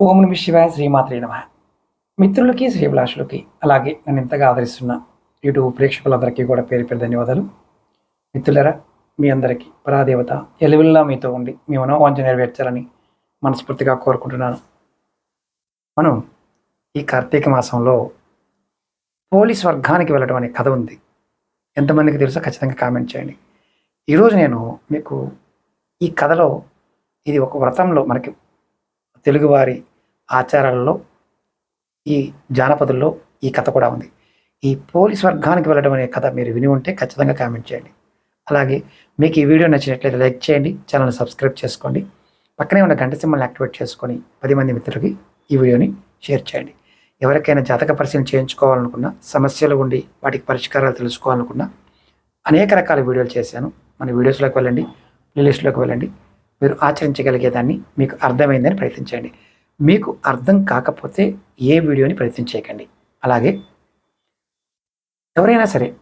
ఓం Nami శివాయ శ్రీమాత్రే నమ. మిత్రులకి శ్రీభిలాషులకి అలాగే నన్ను ఇంతగా ఆదరిస్తున్న యూట్యూబ్ ప్రేక్షకులందరికీ కూడా పేరు పేరు ధన్యవాదాలు. మిత్రులరా మీ అందరికీ పరాదేవత ఎలువిల్లా మీతో ఉండి మీ మనోవాంఛ నెరవేర్చాలని మనస్ఫూర్తిగా కోరుకుంటున్నాను. మనం ఈ కార్తీక మాసంలో పోలీస్ వర్గానికి వెళ్ళడం అనే కథ ఉంది. ఎంతమందికి తెలుసో ఖచ్చితంగా కామెంట్ చేయండి. ఈరోజు నేను మీకు ఈ కథలో ఇది ఒక వ్రతంలో మనకి తెలుగువారి ఆచారాలలో ఈ జానపదుల్లో ఈ కథ కూడా ఉంది. ఈ పోలీస్ వర్గానికి వెళ్ళడం అనే కథ మీరు విని ఉంటే ఖచ్చితంగా కామెంట్ చేయండి. అలాగే మీకు ఈ వీడియో నచ్చినట్లయితే లైక్ చేయండి ఛానల్ సబ్స్క్రైబ్ చేసుకోండి పక్కనే ఉన్న గంట సింబల్ని యాక్టివేట్ చేసుకొని పది మంది మిత్రులకి ఈ వీడియోని షేర్ చేయండి. ఎవరికైనా జాతక పరిశీలన చేయించుకోవాలనుకున్నా సమస్యలు ఉండి వాటికి పరిష్కారాలు తెలుసుకోవాలనుకున్నా అనేక రకాల వీడియోలు చేశాను. మన వీడియోస్లోకి వెళ్ళండి ప్లేలిస్ట్లోకి వెళ్ళండి. మీరు ఆచరించగలిగేదాన్ని మీకు అర్థమైందని ప్రయత్నించండి. మీకు అర్థం కాకపోతే ఏ వీడియోని ప్రయత్నం చేయకండి. అలాగే ఎవరైనా సరే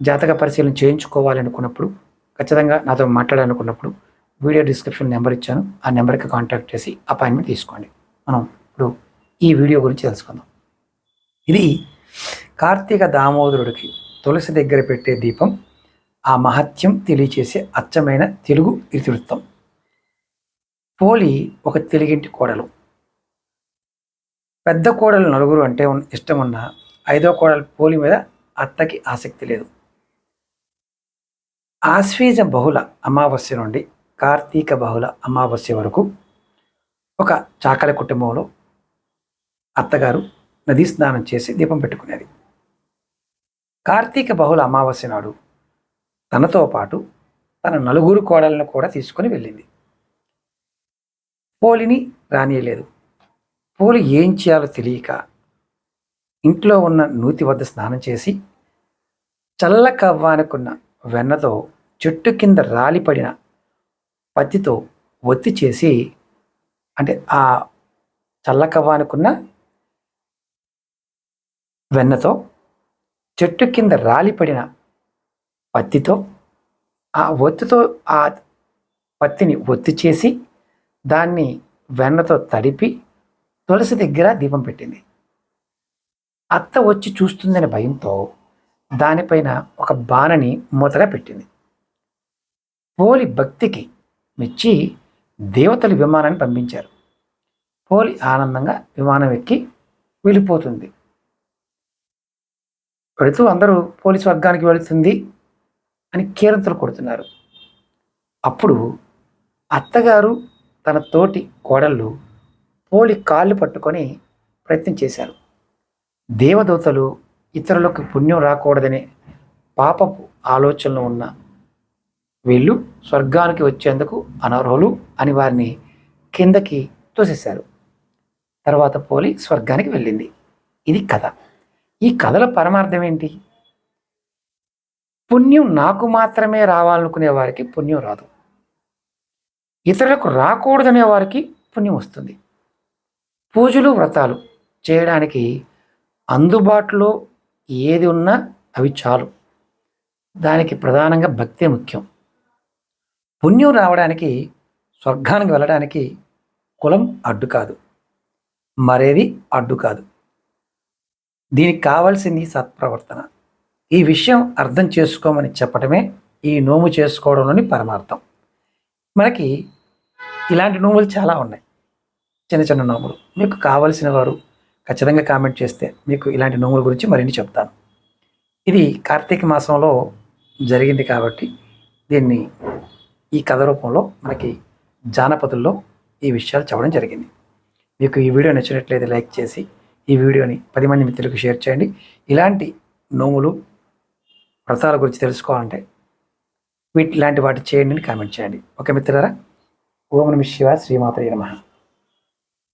జాతక పరిశీలన చేయించుకోవాలనుకున్నప్పుడు ఖచ్చితంగా నాతో మాట్లాడాలనుకున్నప్పుడు వీడియో డిస్క్రిప్షన్ నెంబర్ ఇచ్చాను. ఆ నెంబర్కి కాంటాక్ట్ చేసి అపాయింట్మెంట్ తీసుకోండి. మనం ఇప్పుడు ఈ వీడియో గురించి తెలుసుకుందాం. ఇది కార్తీక దామోదరుడికి తులసి దగ్గర పెట్టే దీపం ఆ మహత్యం తెలియచేసే అచ్చమైన తెలుగు ఇతివృత్తం. పోలి ఒక తెలుగింటి కోడలు. పెద్ద కోడలు నలుగురు అంటే ఇష్టం ఉన్న ఐదో కోడలు పోలి మీద అత్తకి ఆసక్తి లేదు. ఆశ్వీజ బహుళ అమావాస్య నుండి కార్తీక బహుళ అమావాస్య వరకు ఒక చాకల కుటుంబంలో అత్తగారు నదీ స్నానం చేసి దీపం పెట్టుకునేది. కార్తీక బహుళ అమావాస్య నాడు తనతో పాటు తన నలుగురు కోడలను కూడా తీసుకొని వెళ్ళింది. పోలిని రానియలేదు. పోలి ఏం చేయాలో తెలియక ఇంట్లో ఉన్న నూతి వద్ద స్నానం చేసి చల్ల కవ్వానుకున్న వెన్నతో చెట్టు కింద రాలిపడిన పత్తితో ఒత్తి చేసి అంటే ఆ చల్ల కవ్వానుకున్న వెన్నతో చెట్టు కింద రాలిపడిన పత్తితో ఆ ఒత్తితో ఆ పత్తిని ఒత్తి చేసి దాన్ని వెన్నతో తడిపి తులసి దగ్గర దీపం పెట్టింది. అత్త వచ్చి చూస్తుందనే భయంతో దానిపైన ఒక బాణని మూతగా పెట్టింది. పోలి భక్తికి మెచ్చి దేవతలు విమానాన్ని పంపించారు. పోలి ఆనందంగా విమానం ఎక్కి వెళ్ళిపోతుంది. వెళుతూ అందరూ పోలీస్ వర్గానికి వెళుతుంది అని కీరంతలు కొడుతున్నారు. అప్పుడు అత్తగారు తన తోటి కోడళ్ళు పోలి కాళ్ళు పట్టుకొని ప్రయత్నం చేశారు. దేవదూతలు ఇతరులకు పుణ్యం రాకూడదనే పాపపు ఆలోచనలు ఉన్న వీళ్ళు స్వర్గానికి వచ్చేందుకు అనర్హులు అని వారిని కిందకి తోసేశారు. తర్వాత పోలి స్వర్గానికి వెళ్ళింది. ఇది కథ. ఈ కథల పరమార్థం ఏంటి? పుణ్యం నాకు మాత్రమే రావాలనుకునే వారికి పుణ్యం రాదు. ఇతరులకు రాకూడదనే వారికి పుణ్యం వస్తుంది. పూజలు వ్రతాలు చేయడానికి అందుబాటులో ఏది ఉన్నా అవి చాలు. దానికి ప్రధానంగా భక్తే ముఖ్యం. పుణ్యం రావడానికి స్వర్గానికి వెళ్ళడానికి కులం అడ్డు కాదు. మరేది అడ్డు కాదు. దీనికి కావాల్సింది సత్ప్రవర్తన. ఈ విషయం అర్థం చేసుకోమని చెప్పడమే ఈ నోము చేసుకోవడంలోని పరమార్థం. మనకి ఇలాంటి నోములు చాలా ఉన్నాయి. చిన్న చిన్న నోములు మీకు కావలసిన వారు ఖచ్చితంగా కామెంట్ చేస్తే మీకు ఇలాంటి నోముల గురించి మరిన్ని చెప్తాను. ఇది కార్తీక మాసంలో జరిగింది కాబట్టి దీన్ని ఈ కథ రూపంలో మనకి జానపదుల్లో ఈ విషయాలు చెప్పడం జరిగింది. మీకు ఈ వీడియో నచ్చినట్లయితే లైక్ చేసి ఈ వీడియోని పది మంది మిత్రులకు షేర్ చేయండి. ఇలాంటి నోములు వ్రతాల గురించి తెలుసుకోవాలంటే వీటి లాంటి వాటి చేయండి అని కామెంట్ చేయండి. ఓకే మిత్రులారా? ఓం నమ శివ శ్రీమాత్రే నమః.